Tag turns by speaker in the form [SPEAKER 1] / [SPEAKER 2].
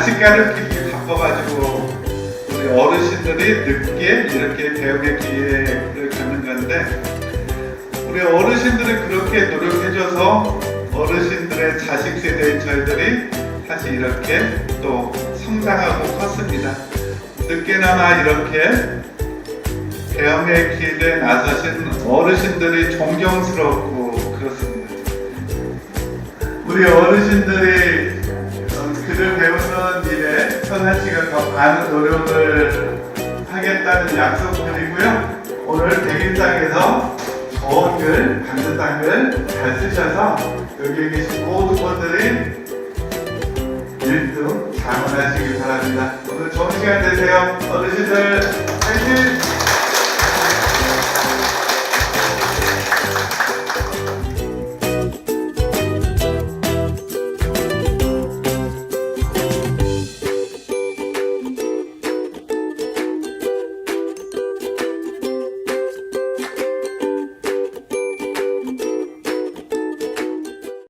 [SPEAKER 1] 시간을 이렇게 바꿔가지고 우리 어르신들이 늦게 이렇게 배움의 기회를 갖는 건데 우리 어르신들이 그렇게 노력해줘서 어르신들의 자식 세대인 저희들이 사실 이렇게 또 성장하고 컸습니다. 늦게나마 이렇게 배움의 길에 나서신 어르신들이 존경스럽고 그렇습니다. 우리 어르신들이 선한 씨가 더 많은 노력을 하겠다는 약속드리고요. 오늘 백일장에서 좋은 글, 감사한 글잘 쓰셔서 여기 계신 모든 분들이 1등 장원하시길 바랍니다. 오늘 좋은 시간 되세요. 어르신들 화이팅!